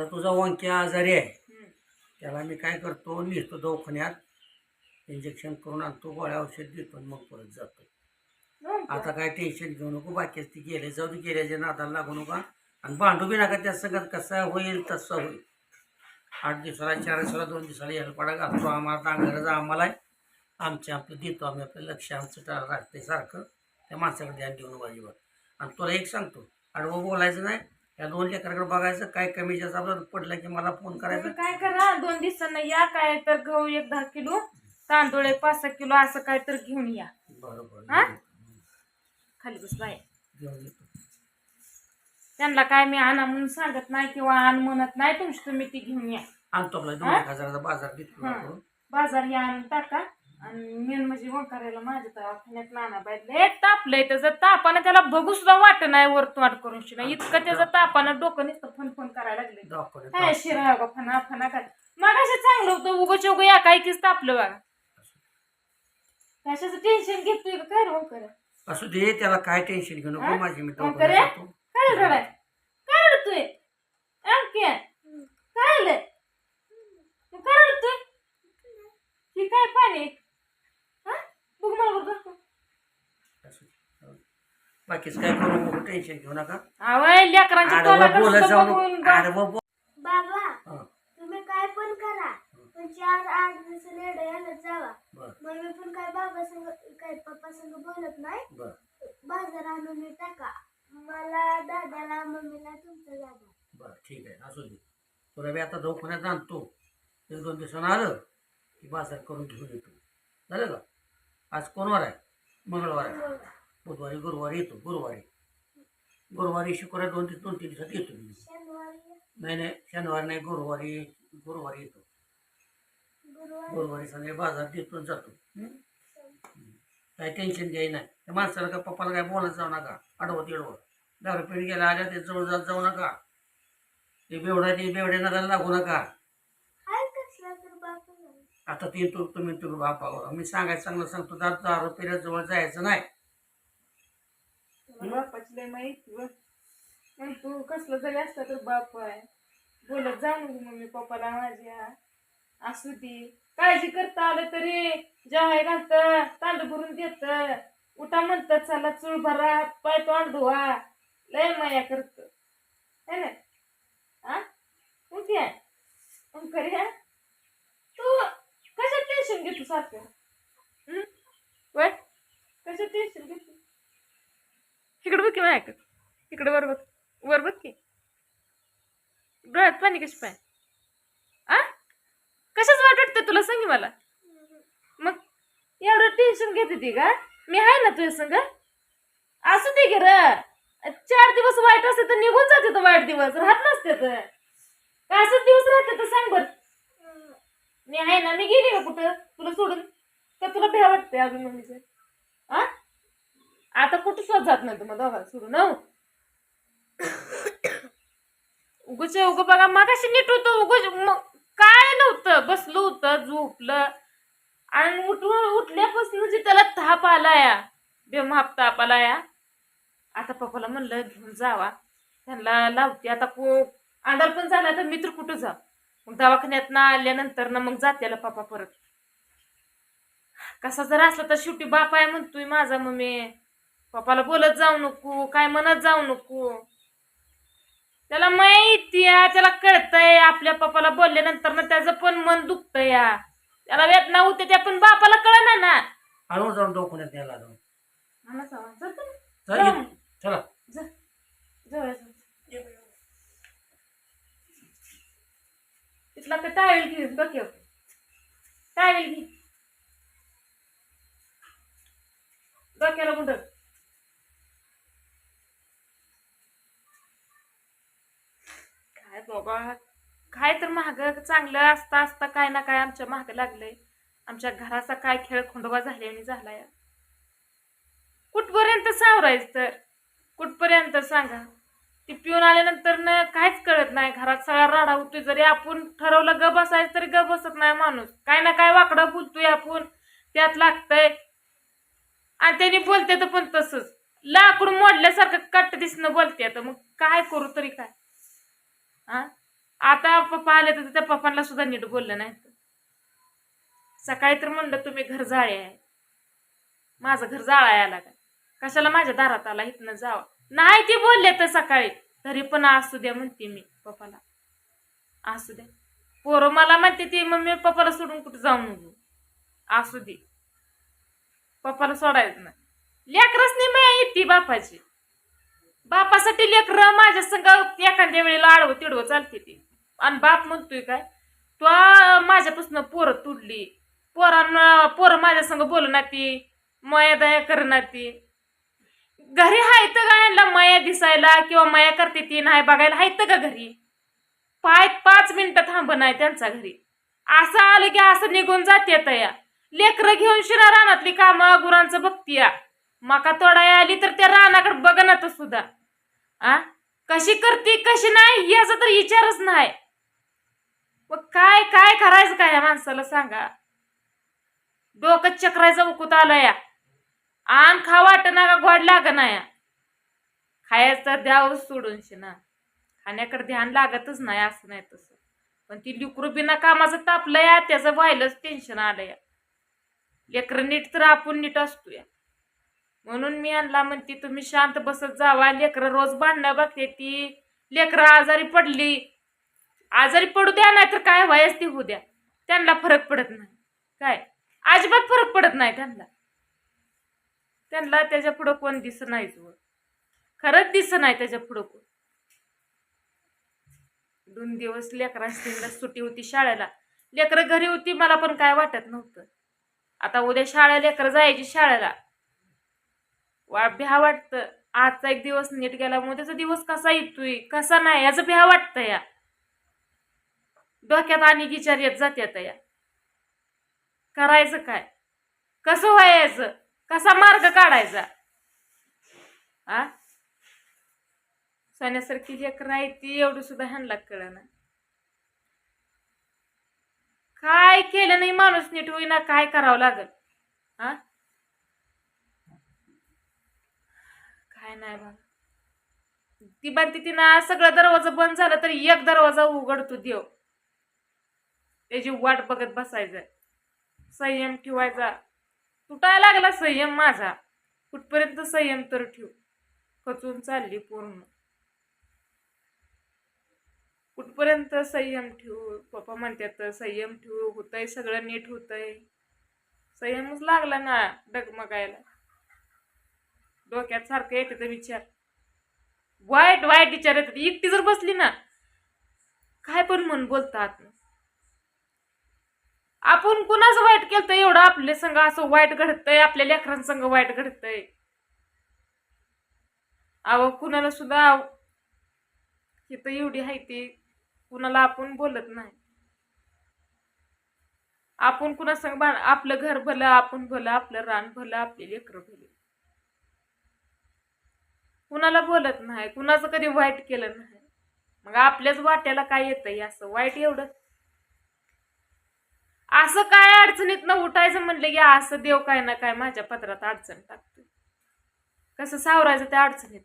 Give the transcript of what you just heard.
आता तुझा वंकी आजारी आहे. त्याला मी काय करतो नेतो दवाखान्यात. इंजेक्शन करून आणतो गोळ्या औषध देतो आणि मग परत जातो? आता काय टेन्शन घेऊ नको बाकीच ती गेले जाऊ दे गेल्याच्या नादाला लागू नका. आणि भांडू बी नका त्या सगळ्यात कसं होईल तसं होईल. आठ दिवसाला चार दिवसाला दोन दिवसाला यायला पडा घालतो आम्हाला डांगराचं आम्हाला. आहे. आमचे आपलं देतो आम्ही आपलं लक्ष आमचं राखतंय सारखं. त्या माणसाकडे ध्यान देऊ नको अजिबात आणि तुला एक सांगतो आडवं बोलायचं नाही. या दोन लेकराकडे बघायचं काय कमी जास्त आपलं पडलं की मला फोन करायचा काय करा दोन दिवसांना या काय तर गहू एक दहा किलो तांदूळ एक पाच सहा किलो असं काय तर घेऊन या बरोबर हा? खाली बस बाय घेऊन येतो त्यांना काय मी आणा म्हणून सांगत नाही किंवा आण म्हणत नाही तुमची तुम्ही ती घेऊन या आणतो आपला दोन? एक हजाराचा बाजार हा. आपण. बाजार या आणून टाका आणि मेन म्हणजे वंकारायला माझ्या दवाखान्यात नाना बाई तापलंय त्याचं तापानं त्याला बघू सुद्धा वाट नाही वर तोंड करून शिना इतकं त्याचं तापानं डोकं नुसतं फन फन करायला लागले काय शिरा का फना फना काय मग चांगलं होतं उगं चौग या काय तापलं बघा. कशाचं टेन्शन घेतोय का काय वंकर असू दे त्याला काय टेन्शन घेऊ? नको माझी मी वंकर काय रडाय? काय रडतोय? अंक्या काय आलंय? काय रडतोय? ही काय पाणी हा बघ मला बघ दाखव. असू दे. बाकीच काय करू? नको टेन्शन घेऊ नका. आवय लेकरांच्या आडवं तोंडाकडे बोलत सुद्धा जाऊ बघून नको बा- आडवं बोल बाबा हा, तुम्ही काय पण करा. पण चार आठ दिवस जावा. बर. मम्मी पण काय बाबा संग काय पप्पा संग बोलत नाही. बर. बाजार आणून टाका. मला दादाला मम्मीला तुमचं दादा. बर ठीक आहे. असू दे. तुला बी आता दवाखान्यात आणतो. एक दोन दिवसानं आलं की बाजार करून घेऊन येतो. झालं का? आज कोणवार आहे? मंगळवार बुधवारी गुरुवारी येतो गुरुवारी. गुरुवारी शुक्रवारी दोन तीन दोन तीन दिवसात येतो. मी नाही नाही शनिवार नाही गुरुवारी गुरुवारी येतो. गुरुवारी सगळे संध्याकाळी बाजार देतो जातो. काही टेन्शन घ्याय नाही. त्या माणसाला का पप्पाला काय बोलत जाऊ नका. अडवत येडवत दारू पिढी गेला आल्या ते जवळ जात जाऊ नका. ते बेवडा ते बेवड्या नगाला लागू नका हाय कसला तर बापू नाही. आता ते तू तुम्ही तुम्ही बापावर मी सांगायचं चांगलं सांगतो दार दारू पिढ्या जवळ जायचं नाही. बापाची लय माहिती व. तू कसलं जरी असलं तर बाप आहे. बोलत जाऊ मम्मी पप्पाला माझ्या. असू दे. काळजी करता आलं तरी जेवाय घालत तांदूळ भरून देत. उठा म्हणतात चला चूळ भरा पाय तोंड धुवा. लय माया करत. है ना? आ? मग काय मग खरी टेन्शन घेतो सारखं? वय कशात टेन्शन घेतो इकडे बघ की माझ्याकडे इकडे वर बघ. वर बघ की. डोळ्यात पाणी कशी पाय. आ? कशाच वाट वाटतं तुला सांग मला? मग एवढं टेन्शन घेते ती का? मी आहे ना तुझ्या संग? असू दे गे र. चार दिवस वाईट असते तर निघून जाते तर वाईट दिवस राहत नसते तर. असं दिवस राहते तर सांग बर. मी आहे ना मी गेली का कुठं? तुला सोडून? तर तुला भ्या वाटते अजून मम्मीचं. आ आता कुठं सुद्धा जात नाही तुम्हाला दोघा सोडून हो? उगच उग बघा मगाशी नीट होतं उगच मग काय नव्हतं? बसलं होतं झोपलं. आणि उठून उठल्यापासून जे त्याला ताप आलाया बेमाप ताप आलाया. आता पप्पाला म्हणलं घेऊन जावा. त्यांना लावते. आता को अंधार पण झाला तर मित्र कुठं जा मग दवाखान्यात ना आल्यानंतर ना मग जात्याला पप्पा परत कसा जर असला तर शेवटी बाप आहे म्हणतोय माझा मम्मी पप्पाला बोलत जाऊ नको काय म्हणत जाऊ नको त्याला माहिती आहे त्याला कळतंय आपल्या पप्पाला बोलल्यानंतर ना त्याचं पण मन दुखतंय या त्याला वेदना होते त्या पण बापाला कळना ना हळू जाऊन दवाखान्यात न्यायला जाऊन मला सांगा, ना. चल. ये. जा. जाऊया, जाऊ. तिथला का टावेल घे डोक्यावर टावेल घे. डोक्याला गुंड काय बाबा काय तर महाग चांगलं असता असता काय ना काय आमच्या महाग लागलंय. आमच्या घराचा काय खेळ खोंडोबा आणि झालाय. कुठपर्यंत सावरायच तर? कुठपर्यंत सांगा? ते पिऊन आल्यानंतर न काहीच कळत नाही. घरात सगळा राडा होतोय. जरी आपण ठरवलं ग बसायचं तरी ग बसत नाही माणूस. काय ना काय वाकडं बोलतोय आपण. त्यात लागतंय. आणि त्यांनी बोलते तर पण तसंच. लाकूड मोडल्यासारखं कट्ट दिसणं बोलते तर मग काय करू तरी काय? हा आता पप्पा आले तर त्या पप्पांना सुद्धा नीट बोललं नाही. सकाळी तर म्हणलं तुम्ही घर जाळे आहे माझं घर जाळा आला काय कशाला? माझ्या दारात आला. इथनं जावा. नाही ती बोलले तर सकाळी. तरी पण असू द्या म्हणते मी पप्पाला. असू द्या पोरं मला म्हणते ती मम्मी पप्पाला सोडून कुठं जाऊ नको असू दे. पप्पाला सोडायचं नाही. लेकरच नाही माया येते बापाची. बापासाठी लेकर माझ्या संग एखाद्या वेळेला आडवं तिडवं चालते ती. आणि बाप म्हणतोय काय तो माझ्यापासून पोरं तुडली. पोरांना पोरं माझ्या संग बोलू ना ती. मया दया कर ना ती. घरी हाय तर का यांना मया दिसायला किंवा मया करते ती नाही बघायला हायत का घरी. पाय पाच मिनिटं थांब नाही त्यांचा घरी. असं आलं की असं निघून जाते या लेकरं घेऊन शिरा रानातली कामं गुरांचं बघतीया. मका तोडाय आली तर त्या रानाकडे बघणार सुद्धा. आ? कशी करते कशी नाही याचा तर विचारच नाही. मग काय काय करायचं काय या माणसाला सांगा? डोकं चक्रायचं उकूत आलं या. आण खा वाट ना का गोड लागना या? खायचं तर द्यावंच सोडून खाण्याकडे ध्यान लागतच नाही असं नाही तसं. पण ती लिकरू बिना कामाचं तापलं या त्याचं व्हायलाच टेन्शन आलं या. लेकरं नीट तर आपण नीट असतो या. म्हणून मी आणला म्हणते तुम्ही शांत बसत जावा. लेकरं रोज भांडणं बघते ती. लेकरं आजारी पडली. आजारी पडू द्या नाही तर काय व्हायच ती होऊ द्या. त्यांना फरक पडत नाही. काय? अजिबात फरक पडत नाही त्यांना. त्यांना त्याच्या पुढं कोण दिसत नाही खरंच दिसत नाही त्याच्या पुढं कोण. दोन दिवस लेकरांना सुट्टी होती शाळेला. लेकरं घरी होती मला पण काय वाटत नव्हतं. आता उद्या शाळा लेकरं जायची शाळेला. वा भ्या वाटतं. आजचा एक दिवस नीट गेला मग त्याचा दिवस कसा येतोय कसा नाही याचं भ्या वाटतं या. डोक्यात आणि विचार येत जात्यात या. करायचं काय? कसं व्हायचं? कसा मार्ग काढायचा? आ? सोन्यासारखी लेकर आहे ती एवढं सुद्धा ह्यांना कळना. काय केलं नाही माणूस नीट होईना काय करावं लागल? हा काय नाही बघा ती बनते तिनं सगळं दरवाजा बंद झालं तरी एक दरवाजा उघडतो देव. त्याची वाट बघत बसायचं. संयम ठेवायचा. तुटायला लागला संयम माझा. कुठपर्यंत संयम तर ठेव. खचून चालली पूर्ण. कुठपर्यंत संयम ठेवू? पप्पा म्हणतात संयम ठेवू. होतंय सगळं नीट होतंय. संयमच लागला ना डगमगायला. डोक्यात सारखं येते तर विचार. वाईट वाईट विचार येतात. एकटी जर बसली ना काय पण मन बोलतात. आपण कुणाचं वाईट केलं तर एवढं आपल्या संग असं वाईट घडतंय आपल्या लेकरांसंग वाईट घडतंय. अहो कुणाला सुद्धा इथं एवढी आहे ती कुणाला आपण बोलत नाही. आपण कुणा संग आपलं घर भलं आपण भलं आपलं रान भलं आपले लेकरं भले. कुणाला बोलत नाही कुणाचं कधी वाईट केलं नाही. मग आपल्याच वाट्याला काय येतंय? असं वाईट एवढं असं काय अडचणीत न उठायचं म्हणलं की असं देव काय ना काय माझ्या पत्रात अडचण टाकते कसं सावरायचं त्या अडचणीत